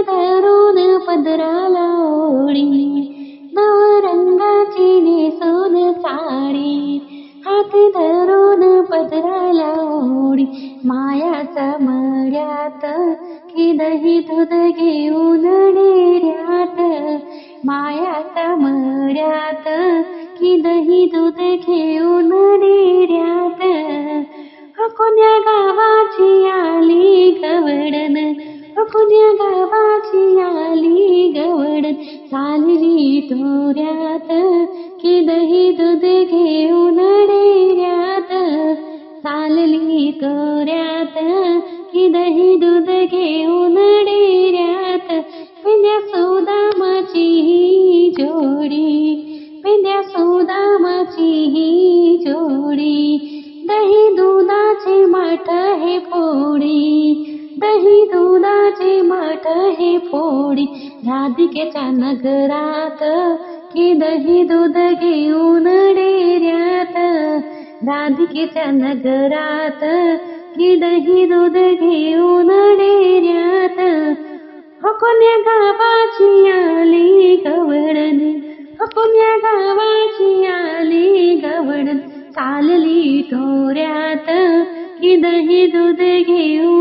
धरून पदराला ओळी नवरंगाची नेसून साडी हात धरून पदराला ओळी मायाचा मळ्यात कि दही दूध घेऊन डेऱ्यात मायाचा मळ्यात कि दही दूध घेऊन डेऱ्यात कोण्या गावाची आली गवडन कोण्या गावाची आली गवड. चालली तोऱ्यात कि दही दूध घेऊन डेऱ्यात. चालली तोऱ्यात कि दही दूध घेऊन डेऱ्यात. पिंद्या ही जोडी हे फोडी राधिकेच्या नगरात की दही दूध घेऊन डेऱ्यात राधिकेच्या नगरात की दही दूध घेऊन डेऱ्यात हो कोण्या गावाची आली गवडण हो कोण्या गावाची आली गवडण चालली तोऱ्यात की दही दूध घेऊन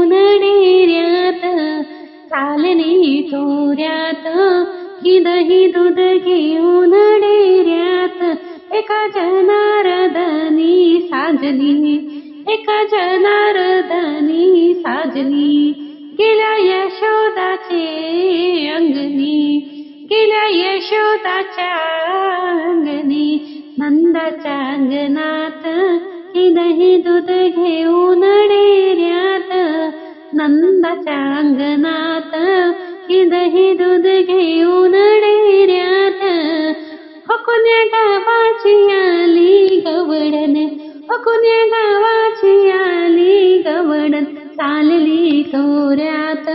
दूध घेऊन डेऱ्यात एका जनारदनी साजली. एका जनारदनी साजली. गेल्या यशोदाचे अंगणी गेल्या यशोदाच्या अंगणी. नंदाच्या अंगणात कि दही दूध घेऊन डेऱ्यात नंदाच्या अंगणात कि दही दूध घेऊन कोण्या गावाची आली गवडन हो गावाची आली गवडन चालली तोऱ्यात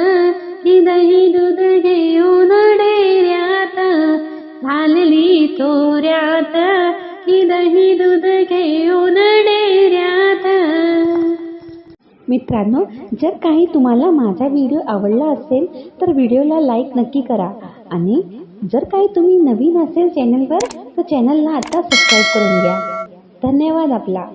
दही दूध घेऊन डेऱ्यात. चालली तोऱ्यात कि दही दूध घेऊन डेऱ्यात. मित्रांनो जर काही तुम्हाला माझा व्हिडिओ आवडला असेल तर व्हिडिओला लाईक नक्की करा. आणि जर काही तुम्ही नवीन असेल चॅनलवर तर चॅनलला आता सबस्क्राईब करून घ्या. धन्यवाद आपला.